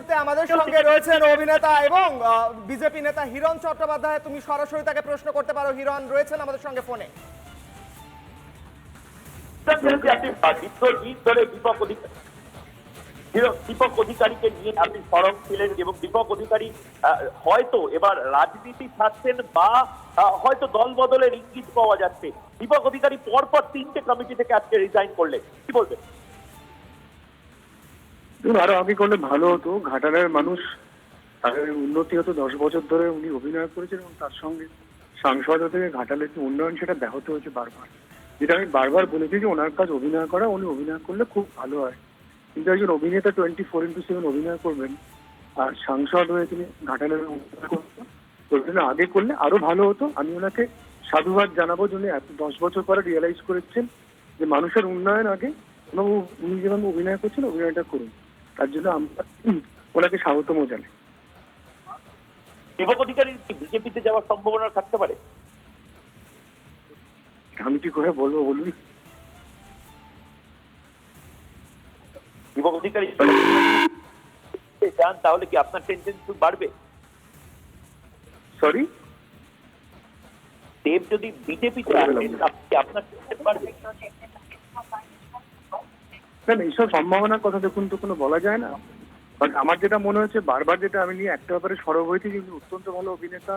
মুহূর্তে আমাদের সঙ্গে রয়েছেন অভিনেতা এবং বিজেপি নেতা হিরণ চট্টোপাধ্যায়। তুমি সরাসরি তাকে প্রশ্ন করতে পারো। হিরণ, রয়েছেন আমাদের সঙ্গে ফোনে। দীপক অধিকারী দীপক- দীপক অধিকারীকে নিয়ে আপনি ছিলেন এবং দীপক অধিকারী হয়তো এবার রাজনীতি ছাড়ছেন বা হয়তো দল বদলের ইঙ্গিত পাওয়া যাচ্ছে। দীপক অধিকারী পরপর তিনটে কমিটি থেকে আজকে রিজাইন করলেন। কি বলবেন? আরও আগে করলে ভালো হতো। ঘাটালের মানুষ তাদের উন্নতি হতো। দশ বছর ধরে উনি অভিনয় করেছেন এবং তার সঙ্গে সাংসদ থেকে ঘাটালের যে উন্নয়ন, সেটা ব্যাহত হয়েছে বারবার। যেটা আমি বারবার বলেছি যে ওনার কাজ অভিনয় করা, উনি অভিনয় করলে খুব ভালো হয়। কিন্তু একজন অভিনেতা টোয়েন্টি ফোর ইন্টু সেভেন অভিনয় করবেন আর সাংসদ হয়ে তিনি ঘাটালের করবেন আগে করলে আরও ভালো হতো। আমি ওনাকে সাধুবাদ জানাব উনি এত দশ বছর পরে রিয়েলাইজ করেছেন যে মানুষের উন্নয়ন আগে এবং উনি যেভাবে অভিনয় করছেন, অভিনয়টা করুন। তার জন্য আমরা ওনাকে স্বাগতম জানাই। দীপক অধিকারীর কি বিজেপিতে যাওয়ার সম্ভাবনা থাকতে পারে? আমি কি করে বলব বলুন? দীপক অধিকারী যান তাহলে কি আপনার টেনশন বাড়বে? সরি দেব যদি বিজেপিতে আসেন আপনার না, এইসব সম্ভাবনার কথা দেখুন তো কোনো বলা যায় না। বাট আমার যেটা মনে হচ্ছে বারবার যেটা আমি নিয়ে একটা ব্যাপারে সরব হয়েছি কিন্তু অত্যন্ত ভালো অভিনেতা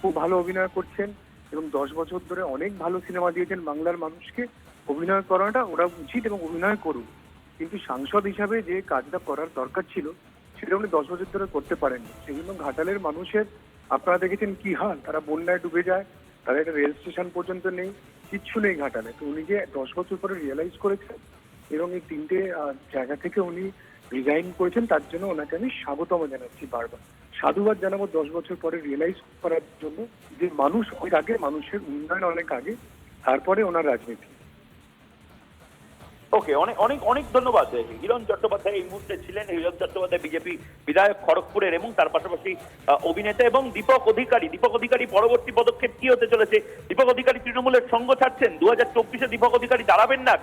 খুব ভালো অভিনয় করছেন এবং দশ বছর ধরে অনেক ভালো সিনেমা দিয়েছেন বাংলার মানুষকে। অভিনয় করাটা ওরা উচিত এবং অভিনয় করুক। কিন্তু সাংসদ হিসাবে যে কাজটা করার দরকার ছিল সেটা উনি দশ বছর ধরে করতে পারেননি। সেই জন্য ঘাটালের মানুষের আপনারা দেখেছেন কি হাল তারা বন্যায় ডুবে যায় তাদের একটা রেল স্টেশন পর্যন্ত নেই কিচ্ছু নেই ঘাটালে। তো উনি যে দশ বছর পরে রিয়েলাইজ করেছেন এবং এই তিনটে জায়গা থেকে উনি রিজাইন করেছেন, তার জন্য ওনাকে আমি স্বাগতম জানাচ্ছি বারবার। সাধুবাদ জানাব দশ বছর পরে রিয়েলাইজ করার জন্য যে মানুষ অনেক আগে, মানুষের উন্নয়ন অনেক আগে, তারপরে ওনার রাজনীতি। ওকে অনেক অনেক অনেক ধন্যবাদ হিরণ চট্টোপাধ্যায় এই মুহূর্তে ছিলেন, হিরণ চট্টোপাধ্যায় বিজেপি বিধায়ক খড়গপুরের এবং তার পাশাপাশি অভিনেতা এবং দীপক অধিকারী। দীপক অধিকারী পরবর্তী পদক্ষেপ কি হতে চলেছে? দীপক অধিকারী তৃণমূলের সঙ্গ ছাড়ছেন। দু হাজার চব্বিশে দীপক অধিকারী দাঁড়াবেন না।